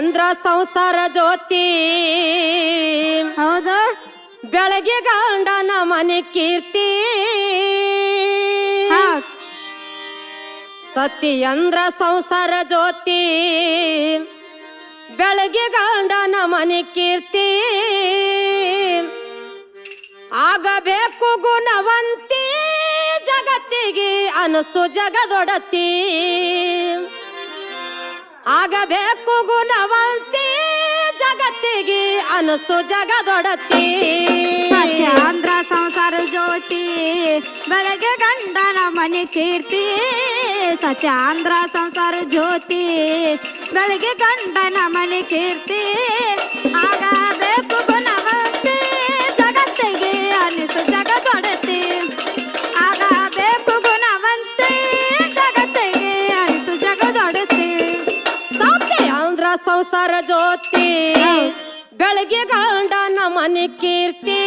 ಅಂದ್ರ ಸಂಸಾರ ಜ್ಯೋತಿ. ಹೌದು? ಬೆಳಗ್ಗೆ ಗಂಡನ ಮನೆ ಕೀರ್ತಿ. ಹಾ. ಸತಿ ಅಂದ್ರ ಸಂಸಾರ ಜ್ಯೋತಿ. ಬೆಳಗ್ಗೆ ಗಂಡನ ಮನೆ ಕೀರ್ತಿ. ಆಗಬೇಕು ಗುಣವಂತಿ. ಜಗತ್ತಿಗೆ ಅನಸು ಜಗದೊಡತಿ. ಆಗಬೇಕು ಗುಣವಂತಿ ಜಗತ್ತಿಗೆ ಅನಸು ಜಗದೊಡತಿ ಸತ್ಯಾಂಧ್ರ ಸಂಸಾರ ಜ್ಯೋತಿ, ಬೆಳಗ್ಗೆ ಗಂಡನ ಮನೆ ಕೀರ್ತಿ. ಸತ್ಯಾಂಧ್ರ ಸಂಸಾರ ಜ್ಯೋತಿ, ಬೆಳಗ್ಗೆ ಗಂಡನ ಮನೆ ಕೀರ್ತಿ. ಆಗಬೇಕು ಸಂಸಾರ ಜ್ಯೋತಿ. ಬೆಳಗ್ಗೆ ಗಂಡ ಮನೆ ಕೀರ್ತಿ.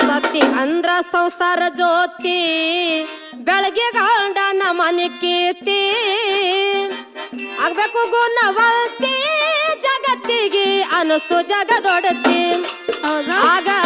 ಸತಿ ಅಂದ್ರ ಸಂಸಾರ ಜ್ಯೋತಿ. ಬೆಳಗ್ಗೆ ಗಂಡ ಮನೆ ಕೀರ್ತಿ. ಆಗ್ಬೇಕು ಗುಣವಂತಿ ಜಗತ್ತಿಗೆ ಅನಸು ಜಗದೊಡತಿ. ಹೌದಾ?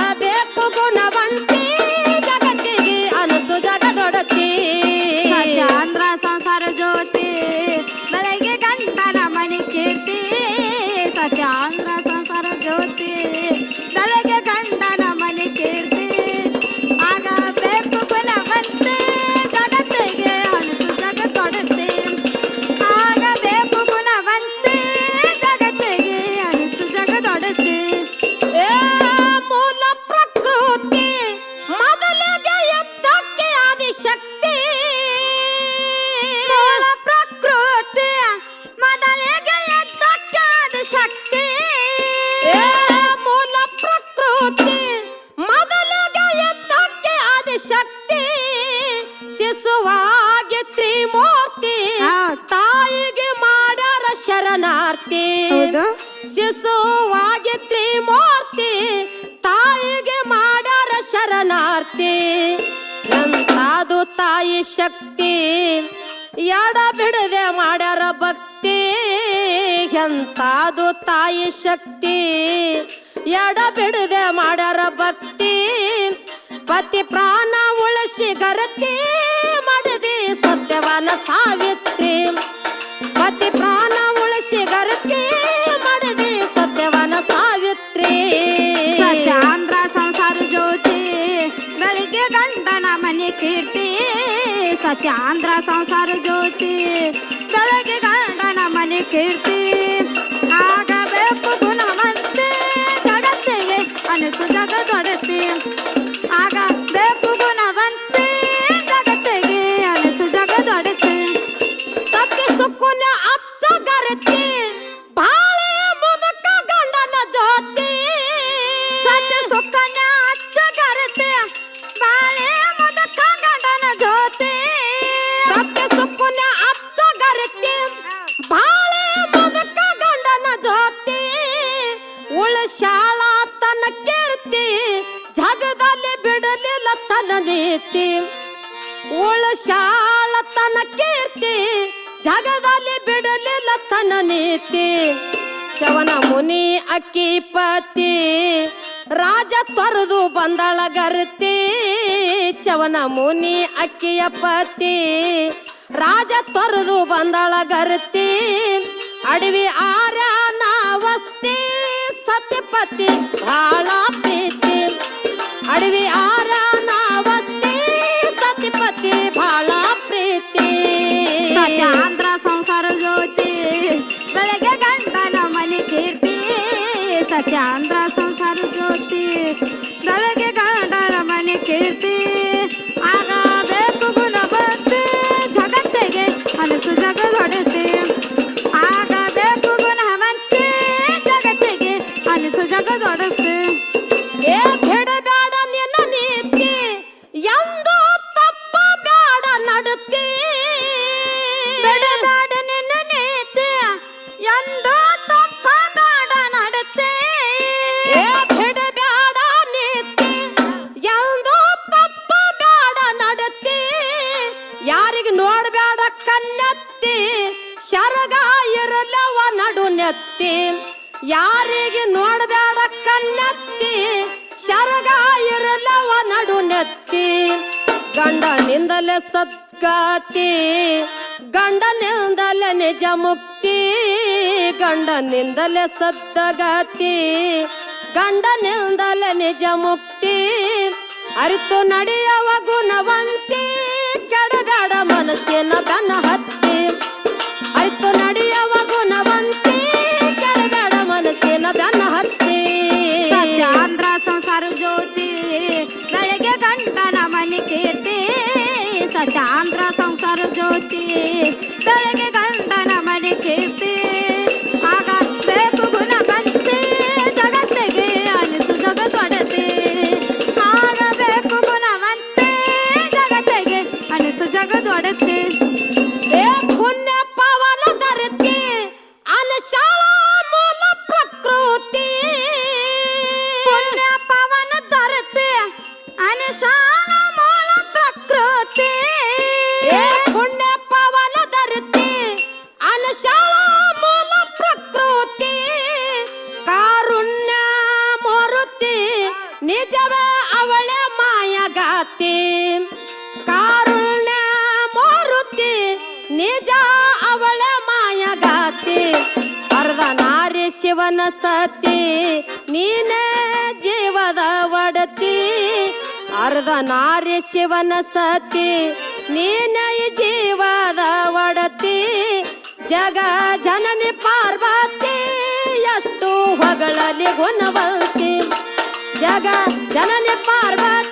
ಹೌದು. ಶಿಶುವಾಗಿ ತ್ರಿಮೂರ್ತಿ ತಾಯಿಗೆ ಮಾಡ್ಯಾರ ಶರಣಾರ್ಥಿ. ಎಂತಾದು ತಾಯಿ ಶಕ್ತಿ. ಎಡ ಬಿಡದೆ ಮಾಡ್ಯಾರ ಭಕ್ತಿ. ಎಂತಾದು ತಾಯಿ ಶಕ್ತಿ. ಎಡ ಬಿಡದೆ ಮಾಡ್ಯಾರ ಭಕ್ತಿ. ಪತಿ ಪ್ರಾಣ ಉಳಿಸಿ ಗರತಿ. ಮನೆ ಕೀರ್ತಿ ಸತ್ಯಾಂಧ್ರ ಸಂಸಾರ ಜ್ಯೋತಿ ಬೆಳಗ್ಗೆ ಗಂಡನ ಮನೆ ಕೀರ್ತಿ. ಬಿಡಲಿಲ್ಲ ತನ್ನ ನೀತಿ ಉಳಶಾಳ ಕೀರ್ತಿ, ಜಗದಲ್ಲಿ ಬಿಡಲಿಲ್ಲ ತನ ನೀತಿ. ಚವನ ಮುನಿ ಅಕ್ಕಿ ಪತಿ, ರಾಜ ತೊರೆದು ಬಂದಳ ಗರ್ತಿ. ಚವನ ಮುನಿ ಅಕ್ಕಿಯ ಪತಿ, ರಾಜ ತೊರೆದು ಬಂದಳ ಗರ್ತಿ. ಅಡವಿ ಆರ್ಯನ ವಸ್ತಿ, ಸತ್ಯಪತಿ ಬಹಳ ಪ್ರೀತಿ. ಅಡವಿ ಆರ್ಯನ ಸತ್ಯಪತಿ ಗಂಡನಿಂದಲೇ ಸದ್ಗಾತಿ, ಗಂಡನಿಂದಲೇ ನಿಜ ಮುಕ್ತಿ, ಗಂಡನಿಂದಲೇ ಸದ್ದಗಾತಿ ಗಂಡನಿಂದಲೇ ನಿಜ ಮುಕ್ತಿ, ಅರಿತು ನಡೆಯವ ಗುಣವಂತಿ ಕೆಡಬೇಡ ಮನಸ್ಸಿನ ಬೆನ್ನ ಜ್ಯೋತಿ ಮಾಯಗಾತಿ ಕಾರುಣ್ಯ ಮಾರುತಿ ನಿಜ ಅವಳ ಮಾಯಗಾತಿ ಅರ್ಧ ನಾರಿ ಶಿವನ ಸತಿ ನೀನೇ ಜೀವದ ಒಡತಿ. ಅರ್ಧ ನಾರಿ ಶಿವನ ಸತಿ ನೀನೇ ಜೀವದ ಒಡತಿ. ಜಗ ಜನನಿ ಪಾರ್ವತಿ, ಎಷ್ಟು ಹೊಗಳಲಿ ಗುಣವಂತಿ. ಜಗ ಜನನಿ ಪಾರ್ವತಿ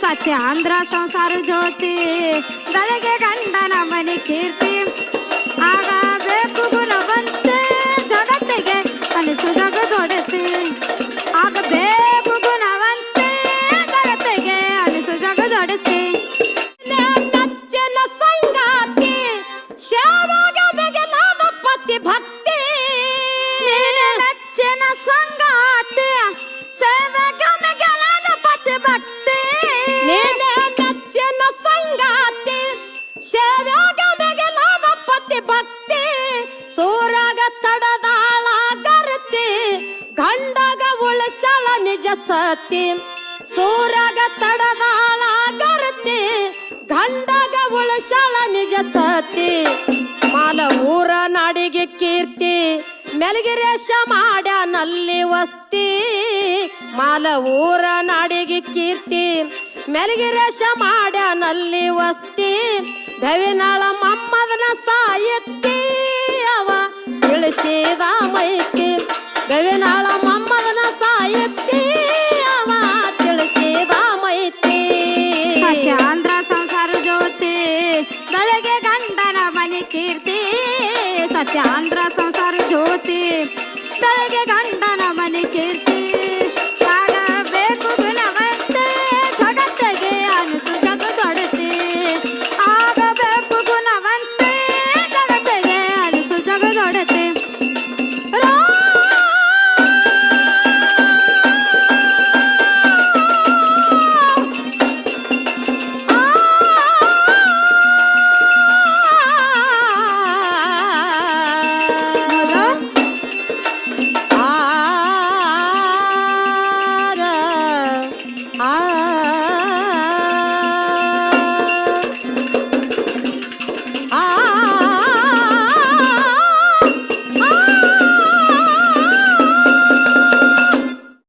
ಸತ್ಯಾಂಧ್ರ ಸಂಸಾರ ಜ್ಯೋತಿ ಬೆಳಗ್ಗೆ ಗಂಡನ ಮನೆ ಕೀರ್ತಿ ಆಗ ಬೇಕು ಗುಣವಂತೆ ಜಗತ್ತಿಗೆ ಅನಿಸು ಜಗದೊಡತಿ ಸತಿ ಸೂರಗ ತಡದಾಳ ಗರತಿ ಗಂಡಗ ಉಳಶಾಳ ನಿಜ ಸತಿ ಮಾಲ ಊರ ನಾಡಿಗೆ ಕೀರ್ತಿ ಮೆಲಗಿರೇಶ ಮಾಡ್ಯಾನಲ್ಲಿ ವಸ್ತಿ. ಮಾಲ ಊರ ನಾಡಿಗೆ ಕೀರ್ತಿ ಮೆಲಗಿರೇಶ ಮಾಡ್ಯಾನಲ್ಲಿ ವಸ್ತಿ. ಬೆವಿನಾಳ ಮಮ್ಮದನ ಸಾಯತ್ತಿ ಅವ, ತಿಳಿಸಿದ ಮೈತಿ ಬೆವಿನಾಳ ಮಮ್ಮದನ ಸಾಯತ್ತಿ. ಸತ್ಯಾಂಧ್ರ ಸಂಸಾರ ಜ್ಯೋತಿ ಬೆಳಗ್ಗೆ ಗಂಡನ ಮನೆ ಕೀರ್ತಿ ಸತ್ಯಾಂಧ್ರ ಸಂಸಾರ ಜ್ಯೋತಿ ಬೆಳಗ್ಗೆ ಗಂಡನ ಮನೆ ಕೀರ್ತಿ